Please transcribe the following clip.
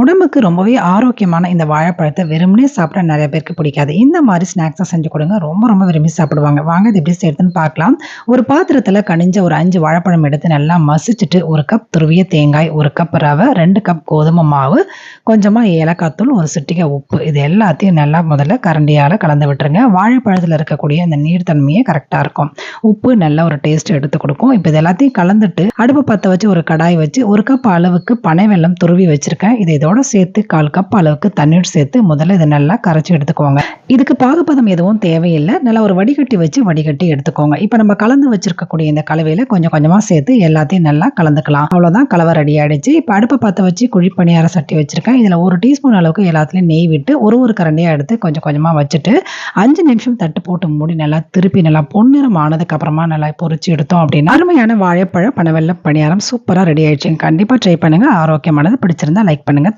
உடம்புக்கு ரொம்பவே ஆரோக்கியமான இந்த வாழைப்பழத்தை வெறுமனே சாப்பிட நிறைய பேருக்கு பிடிக்காது. இந்த மாதிரி ஸ்நாக்ஸாக செஞ்சு கொடுங்க. ரொம்ப ரொம்ப விரும்பி சாப்பிடுவாங்க. வாங்க இது எப்படி சேர்த்துன்னு பார்க்கலாம். ஒரு பாத்திரத்தில் கனிஞ்ச ஒரு அஞ்சு வாழைப்பழம் எடுத்து நல்லா மசிச்சுட்டு, ஒரு கப் துருவிய தேங்காய், ஒரு கப் ரவை, ரெண்டு கப் கோதுமை மாவு, கொஞ்சமாக ஏலக்காய் தூள், ஒரு சிட்டிகை உப்பு. இது எல்லாத்தையும் நல்லா முதல்ல கரண்டியால் கலந்து விட்டுருங்க. வாழைப்பழத்தில் இருக்கக்கூடிய அந்த நீர் கரெக்டாக இருக்கும். உப்பு நல்ல ஒரு டேஸ்ட் எடுத்து கொடுக்கும் இப்போ இது எல்லாத்தையும் கலந்துட்டு, அடுப்பு பற்ற வச்சு ஒரு கடாய் வச்சு ஒரு கப் அளவுக்கு பனை வெள்ளம் துருவி வச்சுருக்கேன் இத இதோட சேர்த்து 1/4 கப் அளவுக்கு தண்ணீர் சேர்த்து முதல்ல இதை நல்லா கரைச்சி எடுத்துக்கோங்க. இதுக்கு பாகுபதம் எதுவும் தேவையில்லை நல்லா ஒரு வடிகட்டி வச்சு வடிகட்டி எடுத்துக்கோங்க. இப்போ நம்ம கலந்து வச்சிருக்கக்கூடிய இந்த கலவையில கொஞ்சம் கொஞ்சமா சேர்த்து எல்லாத்தையும் நல்லா கலந்துக்கலாம். அவ்வளோதான் கலவை ரெடி ஆயிடுச்சு. இப்போ அடுப்பை பற்ற வச்சு குழி பணியார சட்டி வச்சிருக்கேன். இதில் ஒரு டீஸ்பூன் அளவுக்கு எல்லாத்துலேயும் நெய் விட்டு ஒரு ஒரு கரண்டியாக எடுத்து கொஞ்சம் கொஞ்சமாக வச்சுட்டு, அஞ்சு நிமிஷம் தட்டு போட்டு மூடி நல்லா திருப்பி நல்லா பொன்னிறம் ஆனதுக்கு அப்புறமா நல்லா பொறிச்சு எடுத்தோம் அப்படின்னா, அருமையான வாழைப்பழ பனவெல்ல பணியாரம் சூப்பராக ரெடி ஆயிடுச்சுங்க. கண்டிப்பாக ட்ரை பண்ணுங்க. ஆரோக்கியமானது. பிடிச்சிருந்தா லைக் பண்ணுங்க.